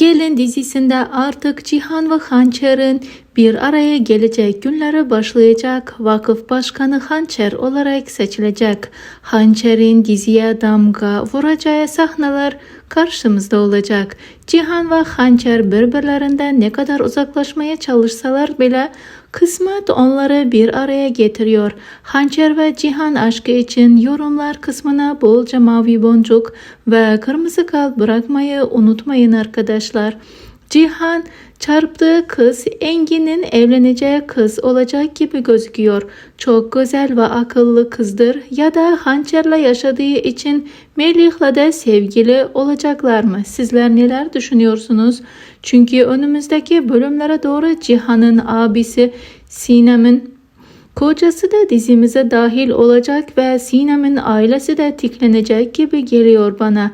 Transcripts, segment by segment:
Gelin dizisinde artık Cihan ve Hançer'in bir araya gelecek günleri başlayacak. Vakıf Başkanı Hançer olarak seçilecek. Hançer'in diziye damga vuracağı sahneler karşımızda olacak. Cihan ve Hançer birbirlerinden ne kadar uzaklaşmaya çalışsalar bile kısmet onları bir araya getiriyor. Hançer ve Cihan aşkı için yorumlar kısmına bolca mavi boncuk ve kırmızı kalp bırakmayı unutmayın arkadaşlar. Cihan çarptığı kız Engin'in evleneceği kız olacak gibi gözüküyor. Çok güzel ve akıllı kızdır ya da hançerle yaşadığı için Melih'le de sevgili olacaklar mı? Sizler neler düşünüyorsunuz? Çünkü önümüzdeki bölümlere doğru Cihan'ın abisi Sinem'in Kocası da dizimize dahil olacak ve Sinem'in ailesi de tiklenecek gibi geliyor bana.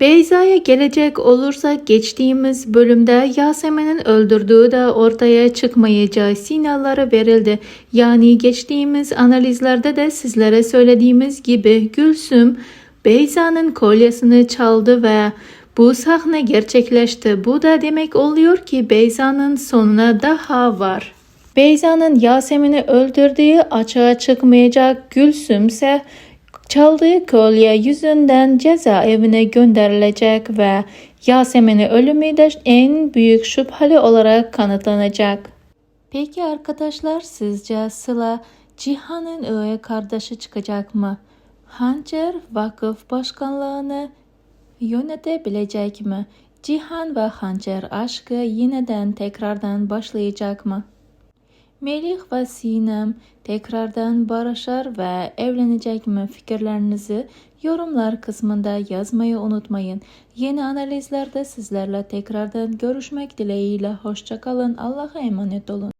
Beyza'ya gelecek olursak geçtiğimiz bölümde Yasemin'in öldürdüğü de ortaya çıkmayacağı sinyalları verildi. Yani geçtiğimiz analizlerde de sizlere söylediğimiz gibi Gülsüm Beyza'nın kolyesini çaldı ve bu sahne gerçekleşti. Bu da demek oluyor ki Beyza'nın sonuna daha var. Beyza'nın Yasemin'i öldürdüğü açığa çıkmayacak Gülsüm ise çaldığı kolye yüzünden cezaevine gönderilecek ve Yasemin'in ölümü de en büyük şüpheli olarak kanıtlanacak. Peki arkadaşlar sizce Sıla Cihan'ın öğe kardeşi çıkacak mı? Hançer vakıf başkanlığını yönetebilecek mi? Cihan ve Hançer aşkı yeniden tekrardan başlayacak mı? Melih ve Sinem tekrardan barışar ve evlenecek mi fikirlerinizi yorumlar kısmında yazmayı unutmayın. Yeni analizlerde sizlerle tekrardan görüşmek dileğiyle hoşçakalın. Allah'a emanet olun.